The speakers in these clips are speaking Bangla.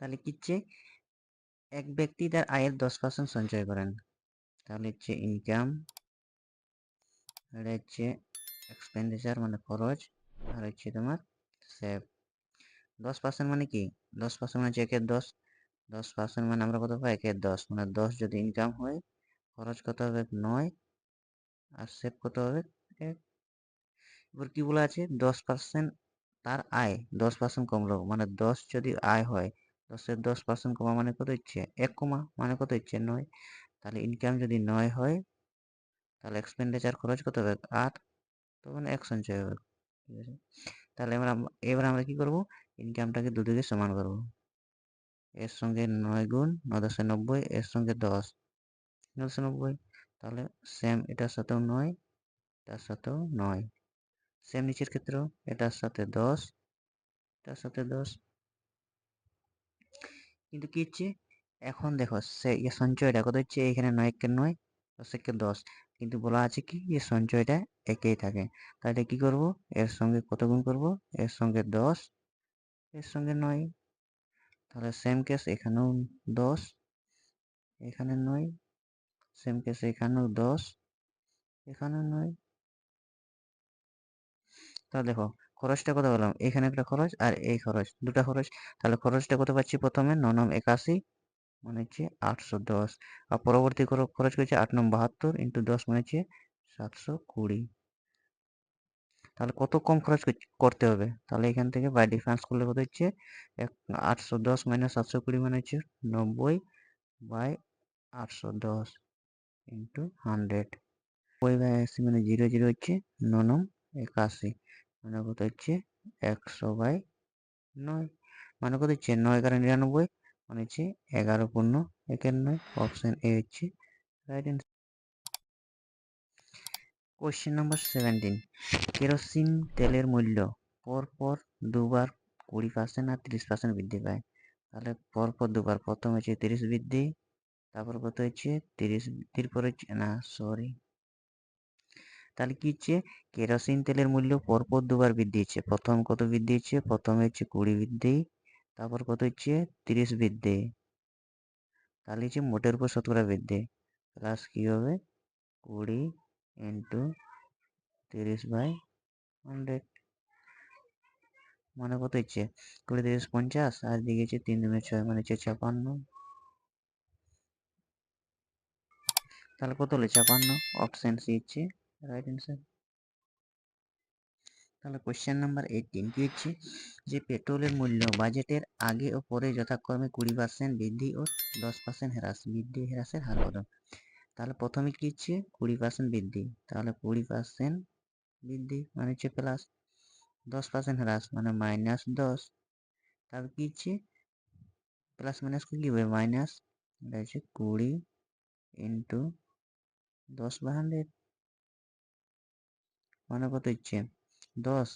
তাহলে কি হচ্ছে এক ব্যক্তি তার আয়ের দশ পার্সেন্ট সঞ্চয় করেন। তাহলে হচ্ছে ইনকাম এটা হচ্ছে এক্সপেন্ডিচার মানে খরচ, আর হচ্ছে তোমার সেভ দশ পার্সেন্ট মানে কি? দশ পার্সেন্ট মানে হচ্ছে একের দশ। দশ পার্সেন্ট মানে আমরা কত পাই? একের দশ। মানে দশ যদি ইনকাম হয়, খরচ কত হবে? নয়। আর সেভ কত হবে? এক। এবার কি বলা আছে? দশ পার্সেন্ট তার আয়, দশ পার্সেন্ট কমলো। মানে দশ যদি আয় হয় দশের দশ পার্সেন্ট কমা মানে কত হচ্ছে? এক কমা মানে কত হচ্ছে? নয়। তাহলে ইনকাম যদি নয় হয়, তাহলে এক্সপেন্ডিচার খরচ কত হবে? আট। তো মানে এক সঞ্চয় হবে। ঠিক আছে? তাহলে এবার এবার আমরা কি করব? ইনকামটাকে দুদিকে সমান করব। এর সঙ্গে নয় গুণ ন দশে নব্বই, এর সঙ্গে দশ। নশো নব্বই। তাহলে সেম এটার সাথেও নয়, এটার সাথেও নয়। সেম নিচের ক্ষেত্রেও এটার সাথে দশ, এটার সাথে দশ। কিন্তু কি হচ্ছে? এখন দেখো, সে ইয়ে সঞ্চয়টা কত হচ্ছে এখানে নয় একে নয়, দশ একে দশ। কিন্তু বলা আছে কি? যে সঞ্চয়টা একেই থাকে। তাহলে কি করব? এর সঙ্গে কত গুণ করব? এর সঙ্গে দশ, এর সঙ্গে নয়। তাহলে সেম কেস এখানেও দশ, এখানে নয়। সেম কেস এখানেও দশ, এখানেও নয়। তাহলে দেখো খরচটা কত বললাম? এখানে একটা খরচ আর এই খরচ, দুটা খরচ। তাহলে খরচটা কত পাচ্ছি প্রথমে? ন নম একাশি মানে হচ্ছে আটশো দশ। আর পরবর্তী খরচ করছে আট নম বাহাত্তর ইন্টু দশ মানে হচ্ছে সাতশো কুড়ি। তাহলে কত কম খরচ করতে হবে? তাহলে এখান থেকে বাই ডিফারেন্স করলে কত হচ্ছে? এক, আটশো দশ মাইনাস সাতশো কুড়ি মানে হচ্ছে নব্বই বাই আটশো দশ ইন্টু হান্ড্রেড ওই বাই আশি মানে জিরো জিরো হচ্ছে ননম একাশি। মানে কত হচ্ছে? একশো বাই নয়। মানে কত হচ্ছে? নয় এগারো নিরানব্বই। মানে হচ্ছে এগারো পূর্ণ একের নয়। অপশান এ হচ্ছে right answer question number seventeen kerosene তেলের মূল্য পর পর দুবার কুড়ি পার্সেন্ট আর তিরিশ পার্সেন্ট বৃদ্ধি পায়। তাহলে পর পর দুবার, প্রথম হচ্ছে তিরিশ বৃদ্ধি, তারপর কত হচ্ছে? তিরিশ বৃদ্ধির পরে না সরি তাহলে কি হচ্ছে? কেরোসিন তেলের মূল্য পরপর দুবার বৃদ্ধি হচ্ছে। প্রথম কত বৃদ্ধি হচ্ছে? প্রথমে হচ্ছে কুড়ি বৃদ্ধি, তারপর কত হচ্ছে? তিরিশ বৃদ্ধি। তাহলে হচ্ছে মোটের উপর শতকরা বৃদ্ধি। প্লাস কী হবে? কুড়ি ইন্টু তিরিশ বাই হান্ড্রেড মানে কত হচ্ছে? কুড়ি, তিরিশ, পঞ্চাশ, আর দিকে হচ্ছে তিন দুমে ছয় মানে হচ্ছে ছাপান্ন। তাহলে কত হলো? ছাপান্ন। অপশান সি হচ্ছে রাইট অ্যান্সার তাহলে কোয়েশ্চেন নাম্বার এইটিন কি হচ্ছে? যে পেট্রোলের মূল্য বাজেটের আগে ও পরে যথাক্রমে কুড়ি পার্সেন্ট বৃদ্ধি ও দশ পার্সেন্ট হ্রাস, বৃদ্ধি, হ্রাসের হার কত তাহলে প্রথমে কি হচ্ছে? কুড়ি পার্সেন্ট বৃদ্ধি। তাহলে কুড়ি পার্সেন্ট বৃদ্ধি মানে হচ্ছে প্লাস দশ পার্সেন্ট হ্রাস মানে মাইনাস দশ। তারপর কি হচ্ছে? প্লাস মাইনাস কি হবে? মাইনাস এটা হচ্ছে কুড়ি ইন্টু দশ বাই হান্ড্রেড মানে কত হচ্ছে দশ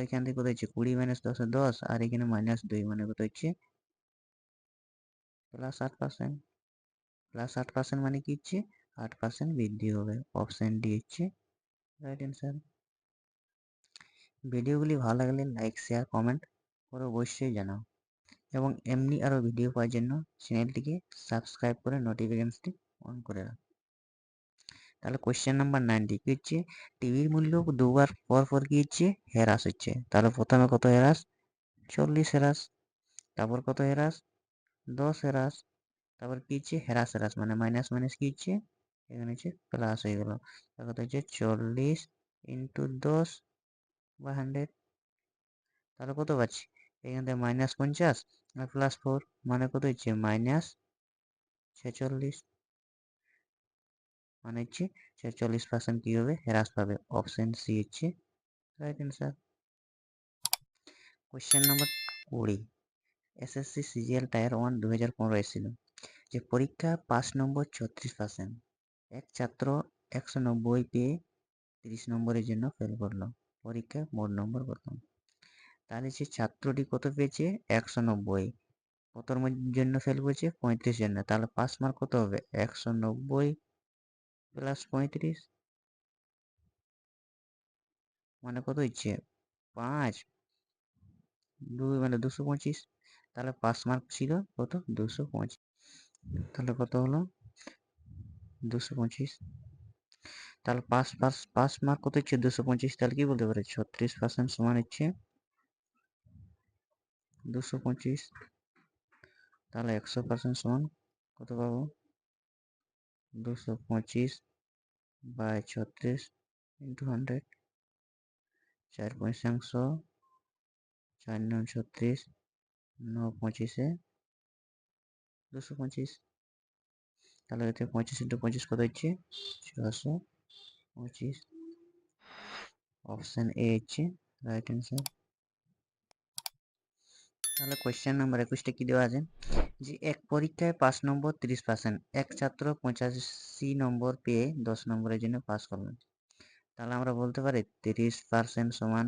এখান থেকে কত হচ্ছে কুড়ি মাইনাস দশে দশ আর এখানে মাইনাস দুই মানে কত হচ্ছে প্লাস আট পার্সেন্ট প্লাস আট পার্সেন্ট মানে কি হচ্ছে আট পার্সেন্ট বৃদ্ধি হবে অপশান ডি হচ্ছে রাইট অ্যান্সার ভিডিওগুলি ভালো লাগলে লাইক শেয়ার কমেন্ট করে অবশ্যই জানাও এবং এমনি আরও ভিডিও পাওয়ার জন্য চ্যানেলটিকে সাবস্ক্রাইব করে নোটিফিকেশনটি অন করে রাখ তাহলে কোয়েশ্চেন নাম্বার নাইনটি কি হচ্ছে। টিভির মূল্য দুবার পর পর কি হচ্ছে? হ্রাস হচ্ছে। তাহলে প্রথমে কত হ্রাস? চল্লিশ হ্রাস। তারপর কত হ্রাস? দশ হ্রাস। তারপর কি হচ্ছে? হেরাস হেরাস মানে মাইনাস মাইনাস কি হচ্ছে? এখানে হচ্ছে প্লাস হয়ে গেল। তারপর হচ্ছে? চল্লিশ ইন্টু দশ বা হান্ড্রেড তাহলে কত পাচ্ছি? এখান থেকে মাইনাস পঞ্চাশ আর প্লাস ফোর মানে কত হচ্ছে? মাইনাস ছেচল্লিশ। মানে হচ্ছে ছেচল্লিশ পার্সেন্ট কী হবে হ্রাস পাবে। অপশান সি হচ্ছে রাইট অ্যান্সার কোয়েশ্চেন নাম্বার কুড়ি। এসএসসি সিজিএল টায়ার ওয়ান দু হাজার পনেরো এসেছিল, যে পরীক্ষা পাঁচ নম্বর ছত্রিশ পার্সেন্ট এক ছাত্র একশো নব্বই পেয়ে তিরিশ নম্বরের জন্য ফেল করল। পরীক্ষায় মোট নম্বর কত? তাহলে সে ছাত্রটি কত পেয়েছে? একশো নব্বই। কতর জন্য ফেল করেছে? পঁয়ত্রিশ জন্য। তাহলে পাস মার্ক কত হবে? একশো নব্বই প্লাস পঁয়ত্রিশ মানে কত হচ্ছে পাঁচ দুই মানে দুশো পঁচিশ তাহলে পাস মার্ক ছিল কত দুশো পঁচিশ তাহলে কত হলো দুশো পঁচিশ তাহলে পাস পাস পাস মার্ক কত হচ্ছে দুশো পঁচিশ তাহলে কি বলতে পারে ছত্রিশ পার্সেন্ট সমান হচ্ছে দুশো পঁচিশ তাহলে একশো পার্সেন্ট সমান কত পাবো দুশো পঁচিশ বাই ছত্রিশ ইন্টু হান্ড্রেড। চার পঁয়তাংশ চার নয় ছত্রিশ, ন পঁচিশে। দুশো পঁচিশ। তাহলে এতে পঁচিশ ইন্টু পঁচিশ কত হচ্ছে? ছশো পঁচিশ। অপশান এ হচ্ছে রাইট অ্যান্সার তাহলে কোয়েশ্চেন নাম্বার একুশটা কি দেওয়া আছে? যে এক পরীক্ষায় পাঁচ নম্বর তিরিশ পার্সেন্ট এক ছাত্র পঁচাশি নম্বর পেয়ে দশ নম্বরের জন্য পাস করলেন। তাহলে আমরা বলতে পারি তিরিশ পার্সেন্ট সমান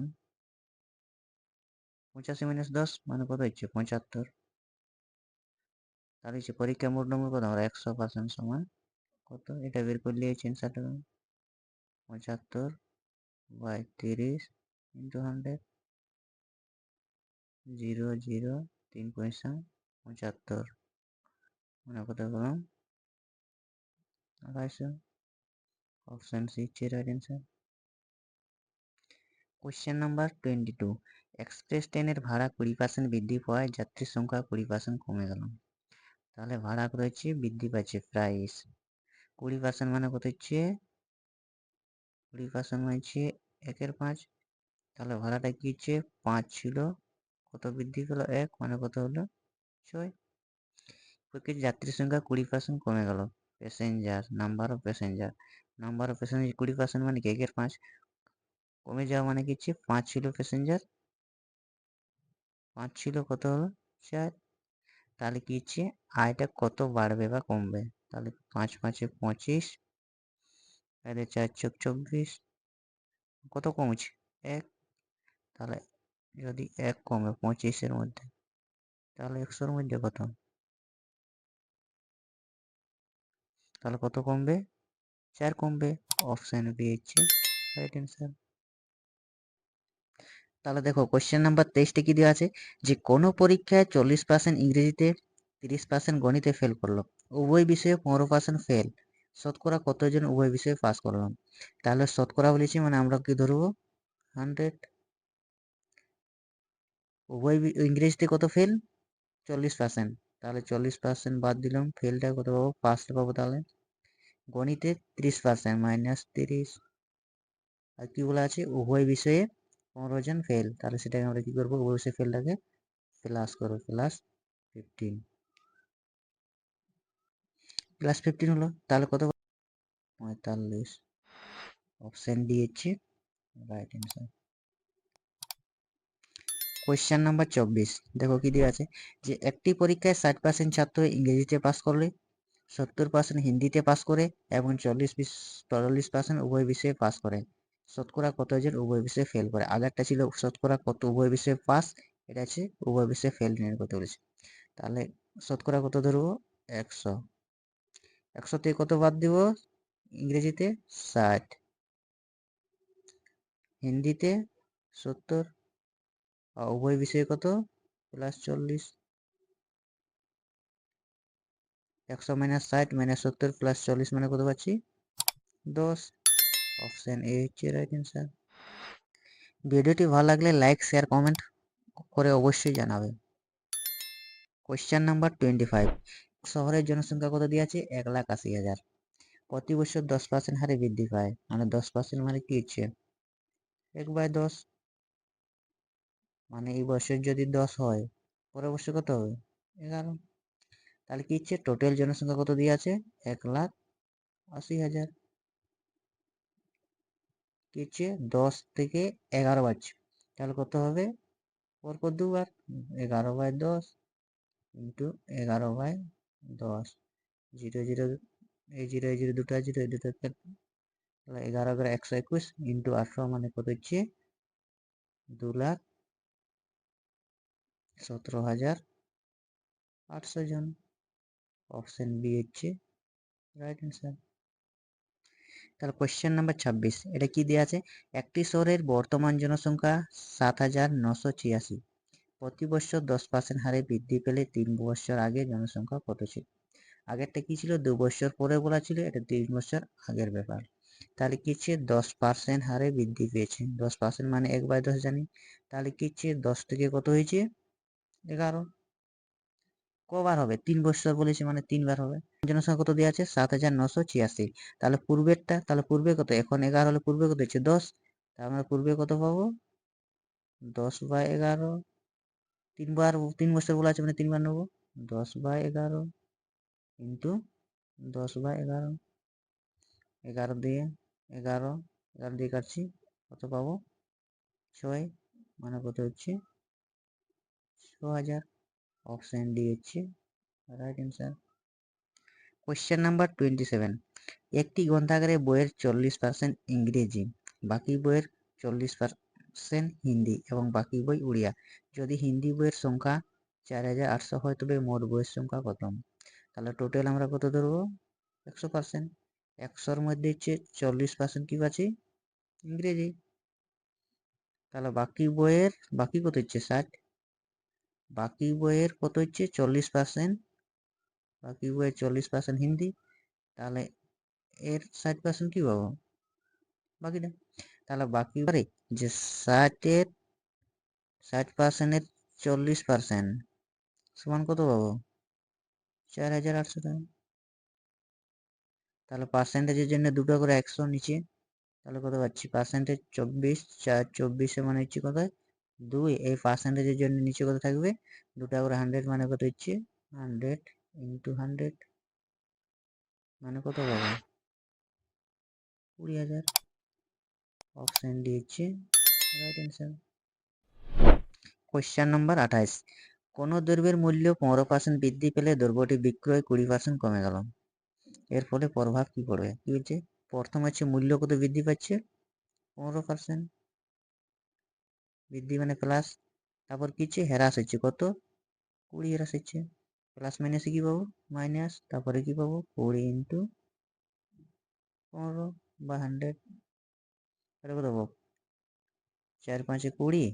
পঁচাশি মাইনাস দশ মানে কত হচ্ছে? পঁচাত্তর। তাহলে হচ্ছে পরীক্ষা মোট নম্বর কত? আমরা একশো পার্সেন্ট সমান কত? এটা বের করলে হচ্ছে অ্যান্সারটা পঁচাত্তর বাই তিরিশ ইন্টু হান্ড্রেড জিরো জিরো তিন পয়সা পঁচাত্তর। মনে কত করলাম আড়াইশো অপশান সি হচ্ছে right answer number twenty two express ট্রেনের ভাড়া কুড়ি পার্সেন্ট বৃদ্ধি পাওয়ায় যাত্রীর সংখ্যা কুড়ি পার্সেন্ট কমে গেল। তাহলে ভাড়া হচ্ছে? বৃদ্ধি পাচ্ছে প্রাইস কুড়ি পার্সেন্ট মানে কত হচ্ছে? কুড়ি পার্সেন্ট মানে হচ্ছে একের পাঁচ। তাহলে ভাড়াটা কি হচ্ছে? পাঁচ ছিল। কত বৃদ্ধি পেল? এক মানে কত হলো? ছয়। প্রকৃত যাত্রীর সংখ্যা কুড়ি পার্সেন্ট কমে গেল। Passenger number of passenger number of passenger কুড়ি পার্সেন্ট মানে কি? একের পাঁচ। কমে যাওয়া মানে কি? হচ্ছে পাঁচ ছিল প্যাসেঞ্জার পাঁচ ছিল কত হলো? চার। তাহলে কি হচ্ছে? আয়টা কত বাড়বে বা কমবে? তাহলে পাঁচ পাঁচে পঁচিশ চার চোখ চব্বিশ, কত কমছে? এক। তাহলে যদি এক কমে পঁচিশের মধ্যে, তাহলে একশোর মধ্যে কত? তাহলে কত কমবে? চার কমবে। অপশান বি হচ্ছে রাইট অ্যান্সার তাহলে দেখো কোশ্চেন নাম্বার তেইশটা কি দেওয়া আছে? যে কোনো পরীক্ষায় চল্লিশ পার্সেন্ট ইংরেজিতে, তিরিশ পার্সেন্ট গণিতে ফেল করল। উভয় বিষয়ে পনেরো পার্সেন্ট ফেল শতকরা কতজন উভয় বিষয়ে পাস করলাম? তাহলে শতকরা বলেছি মানে আমরা কি ধরবো? হান্ড্রেড উভয় ইংরেজিতে কত ফেল চল্লিশ পার্সেন্ট তাহলে চল্লিশ পার্সেন্ট বাদ দিলাম। ফেলটা কত পাবো? পাঁচটা পাবো তাহলে। গণিতে তিরিশ পার্সেন্ট মাইনাস তিরিশ। আর কি বলা আছে? উভয় বিষয়ে পনেরো জন ফেল তাহলে সেটাকে আমরা কী করব? উভয় বিষয়ে ফেলটাকে প্লাস করব। প্লাস ফিফটিন প্লাস ফিফটিন হলো? তাহলে কত পঁয়তাল্লিশ। অপশন হচ্ছে রাইট অ্যান্সার কোয়েশ্চেন নাম্বার চব্বিশ। দেখো কি দেওয়া আছে? যে একটি পরীক্ষায় ষাট পার্সেন্ট ছাত্র ইংরেজিতে পাস করলে, সত্তর পার্সেন্ট হিন্দিতে পাস করে এবং চল্লিশ বিশ, চল্লিশ পার্সেন্ট উভয় বিষয়ে পাস করে। শতকরা কতজন উভয় বিষয়ে ফেল করে? আগেরটা ছিল শতকরা কত উভয় বিষয়ে পাস এটা আছে উভয় বিষয়ে ফেল নিয়ে করতে বলেছে। তাহলে শতকরা কত ধরবো? একশো। একশো থেকে কত বাদ দিব? ইংরেজিতে ষাট। হিন্দিতে সত্তর। উভয় বিষয়ে কত? প্লাস চল্লিশ, একশো মাইনাস ষাট মাইনাস সত্তর প্লাস চল্লিশ মানে কত পাচ্ছি? দশ অপশান এ হচ্ছে রাইট অ্যান্সার ভিডিওটি ভালো লাগলে লাইক শেয়ার কমেন্ট করে অবশ্যই জানাবে। কোয়েশ্চেন নাম্বার টোয়েন্টি ফাইভ শহরের জনসংখ্যা কত দিয়ে আছে? এক লাখ আশি হাজার। প্রতি বছর দশ পার্সেন্ট হারে বৃদ্ধি পায়। মানে দশ পার্সেন্ট মানে কি হচ্ছে? এক বাই দশ মানে এই বছর যদি দশ হয় পরের বছর কত হবে? এগারো। তাহলে কি হচ্ছে টোটাল জনসংখ্যা কত দিয়ে আছে? এক লাখ আশি হাজার। কি হচ্ছে দশ থেকে এগারো বাড়ছে। তাহলে কত হবে? পরপর দুবার। এগারো বাই দশ ইন্টু এগারো বাই দশ। জিরো জিরো, এই জিরো এই জিরো, দুটো জিরো, এই দুটো তাহলে এগারো এগারো একশো একুশ ইন্টু আঠারো মানে কত হচ্ছে? দু লাখ সতেরো হাজার আটশো জন। অপশন বি হচ্ছে রাইট অ্যান্সার তাহলে কোয়েশ্চেন নাম্বার ছাব্বিশ, এটা কি দেওয়া আছে? একটি শহরের বর্তমান জনসংখ্যা সাত হাজার নশো ছিয়াশি। প্রতি বছর দশ পার্সেন্ট হারে বৃদ্ধি পেলে তিন বছর আগে জনসংখ্যা কত ছিল? আগেরটা কি ছিল? দু বছর পরে বলা ছিল, এটা তিন বছর আগের ব্যাপার। তাহলে কি হচ্ছে? দশ পার্সেন্ট হারে বৃদ্ধি পেয়েছে। দশ পার্সেন্ট মানে এক বাই দশ জানি। তাহলে কি হচ্ছে? দশ থেকে কত হয়েছে? এগারো। কবার হবে? তিন বছর বলেছে মানে তিনবার হবে। জনসংখ্যা কত দেওয়া আছে? সাত হাজার নশো ছিয়াশি। তাহলে পূর্বেরটা, তাহলে পূর্বে কত? এখন এগারো হলে পূর্বে কত হচ্ছে দশ। তা আমরা পূর্বে কত পাবো? দশ বাই এগারো। তিনবার, তিন বছর বলা আছে মানে তিনবার নেব। দশ বাই এগারো ইন্টু দশ বাই এগারো। এগারো দিয়ে এগারো এগারো দিয়ে কাটছি। কত পাবো? ছয়। মানে কত হচ্ছে? ছ হাজার অপশান ডি হচ্ছে right answer question number twenty seven একটি গ্রন্থাগারে বইয়ের চল্লিশ পার্সেন্ট ইংরেজি, বাকি বইয়ের চল্লিশ পার্সেন্ট হিন্দি এবং বাকি বই উড়িয়া। যদি হিন্দি বইয়ের সংখ্যা চার হাজার আটশো হয়, তবে মোট বইয়ের সংখ্যা কত? তাহলে টোটাল আমরা কত ধরবো? একশো পার্সেন্ট একশোর মধ্যে হচ্ছে চল্লিশ পার্সেন্ট কি আছে ইংরেজি। তাহলে বাকি বইয়ের, বাকি কত হচ্ছে? ষাট। বাকি বইয়ের কত হচ্ছে? চল্লিশ পার্সেন্ট বাকি বইয়ের চল্লিশ পার্সেন্ট হিন্দি। তাহলে এর ষাট পার্সেন্ট কী পাবো? বাকিটা। তাহলে বাকি পারে যে ষাটের, ষাট পার্সেন্টের চল্লিশ পার্সেন্ট সমান কত পাবো? চার হাজার আটশো টাকা। তাহলে পার্সেন্টেজের জন্য দুটো করে একশো নিচে। তাহলে কত পাচ্ছি? পার্সেন্টেজ চব্বিশ, চার চব্বিশে মানে হচ্ছে কত? দুই, এই পার্সেন্টেজের জন্য নিচে কত থাকবে? দুটা করে হান্ড্রেড মানে কত হচ্ছে? হান্ড্রেড ইন্টু হান্ড্রেড মানে কত পাবো? কুড়ি হাজার। অপশান হচ্ছে রাইট অ্যান্সার কোয়েশ্চেন নম্বর আঠাইশ। কোনো দ্রব্যের মূল্য পনেরো পার্সেন্ট বৃদ্ধি পেলে দ্রব্যটি বিক্রয় কুড়ি পার্সেন্ট কমে গেল। এর ফলে প্রভাব কি পড়বে? কি হচ্ছে? প্রথম হচ্ছে মূল্য কত বৃদ্ধি পাচ্ছে? পনেরো পার্সেন্ট বৃদ্ধি মানে প্লাস তারপর কি হচ্ছে? হ্রাস হচ্ছে। কত? কুড়ি হ্রাস হচ্ছে। প্লাস মাইনাসে কি পাবো? মাইনাস তারপরে কি পাবো? কুড়ি ইন্টু পনেরো বা হান্ড্রেড এটা কত পাবো? চার পাঁচে কুড়ি,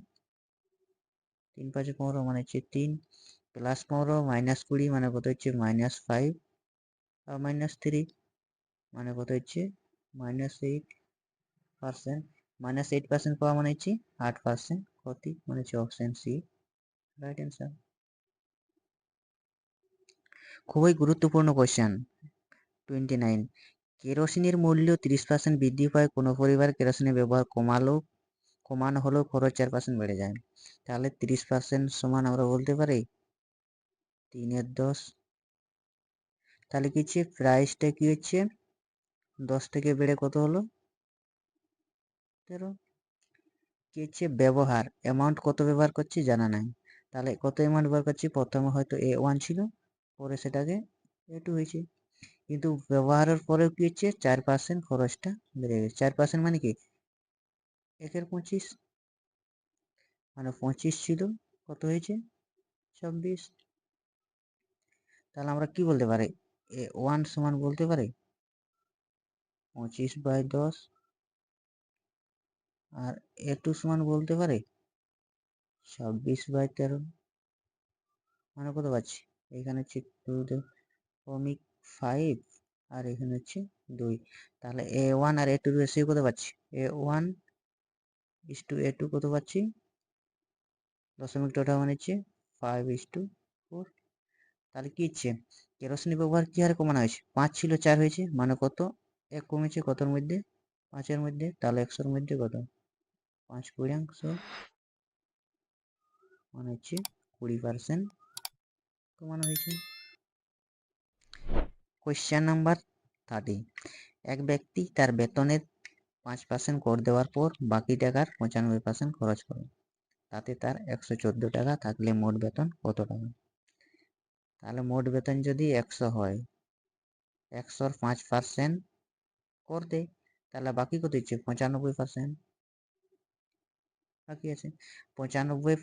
তিন পাঁচে পনেরো মানে হচ্ছে তিন প্লাস পনেরো মাইনাস কুড়ি মানে কত হচ্ছে? মাইনাস ফাইভ আর মাইনাস থ্রি মানে কত হচ্ছে? Minus eight percent minus eight percent পাওয়া মানে হচ্ছে আট পার্সেন্ট ক্ষতি মানে হচ্ছে অপশন সি রাইট অ্যান্সার খুবই গুরুত্বপূর্ণ কোয়েশ্চেন টোয়েন্টি নাইন কেরোসিনের মূল্য তিরিশ পার্সেন্ট বৃদ্ধি পায়, কোনো পরিবার কেরোসিনের ব্যবহার কমালো, কমানো হলেও খরচ চার পার্সেন্ট বেড়ে যায়। তাহলে তিরিশ পার্সেন্ট সমান আমরা বলতে পারি, তিনের দশ। তাহলে কি হচ্ছে? প্রাইসটা কি হচ্ছে? দশ থেকে বেড়ে কত হলো? তেরো কি হচ্ছে ব্যবহার অ্যামাউন্ট কত ব্যবহার করছি জানা নাই। তাহলে কত অ্যামাউন্ট ব্যবহার করছি? প্রথমে হয়তো এ ওয়ান ছিল, পরে সেটাকে এ টু হয়েছে। কিন্তু ব্যবহারের পরেও কি হচ্ছে? চার পার্সেন্ট খরচটা বেড়ে গেছে। চার পার্সেন্ট মানে কি? একের পঁচিশ। মানে পঁচিশ ছিল, কত হয়েছে? ছাব্বিশ। তাহলে আমরা কি বলতে পারি? এ ওয়ান সমান বলতে পারি? পঁচিশ বাই দশ। আর এ টু সমান বলতে পারে? ছাব্বিশ বাই তেরো। মানে কত পাচ্ছি? এখানে হচ্ছে কমিক ফাইভ আর এখানে হচ্ছে দুই। তাহলে এ ওয়ান আর এ টু রেসিও কত পাচ্ছি? A one is two A two কত পাচ্ছি? দশমিক টোটা মানে হচ্ছে ফাইভ ইস টু ফোর। তাহলে কি হচ্ছে? কেরোসিনের ব্যবহার কী হারে কমানো হয়েছে? পাঁচ ছিল চার হয়েছে। মানে কত? এক কমেছে কতর মধ্যে? পাঁচের মধ্যে। তাহলে একশোর মধ্যে কত? পাঁচ কুড়িয়াংশ মানে হচ্ছে কুড়ি পার্সেন্ট কমানো হয়েছে কোয়েশ্চেন নাম্বার থার্টি এক ব্যক্তি তার বেতনের পাঁচ পার্সেন্ট কর দেওয়ার পর বাকি টাকার পঁচানব্বই পার্সেন্ট খরচ করে। তাতে তার একশো চোদ্দ টাকা থাকলে মোট বেতন কত টাকা? তাহলে মোট বেতন যদি একশো হয়, একশোর পাঁচ পার্সেন্ট কর দেয় তাহলে বাকি কত হচ্ছে? পঁচানব্বই পার্সেন্ট বাকি আছে। পঁচানব্বই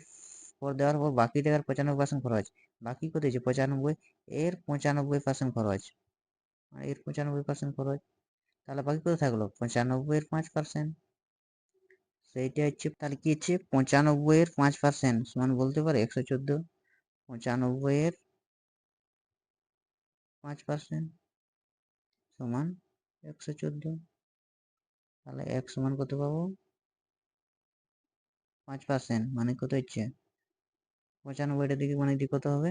কর দেওয়ার পর বাকি টাকার পঁচানব্বই পার্সেন্ট খরচ বাকি কত হচ্ছে পঁচানব্বই এর পঁচানব্বই পার্সেন্ট খরচ আর এর পঁচানব্বই পার্সেন্ট খরচ তাহলে বাকি কত থাকল? পঁচানব্বই এর পাঁচ পার্সেন্ট সেইটা হচ্ছে, তাহলে কি হচ্ছে? পঁচানব্বই এর পাঁচ পার্সেন্ট সমান বলতে পারে একশো চোদ্দ। পঁচানব্বই এর পাঁচ পার্সেন্ট সমান একশো চোদ্দ। তাহলে এক সমান কত পাবো? পাঁচ পার্সেন্ট মানে কত হচ্ছে? পঁচানব্বইটা দিকে মানে দিকে কত হবে?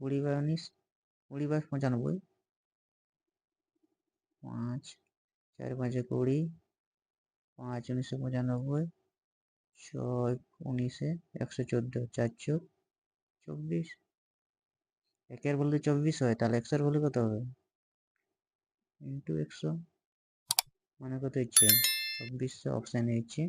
কুড়ি বাই উনিশ, কুড়ি বাই পঁচানব্বই। পাঁচ, চার পাঁচে কুড়ি, পাঁচ উনিশশো পঁচানব্বই, ছয় উনিশে একশো চোদ্দ, চার চোখ, চব্বিশ। একের বলতে চব্বিশ হয়, তাহলে একশোর বলে কত হবে? ইন্টু একশো মানে কত হচ্ছে? চব্বিশশো অপশানে হচ্ছে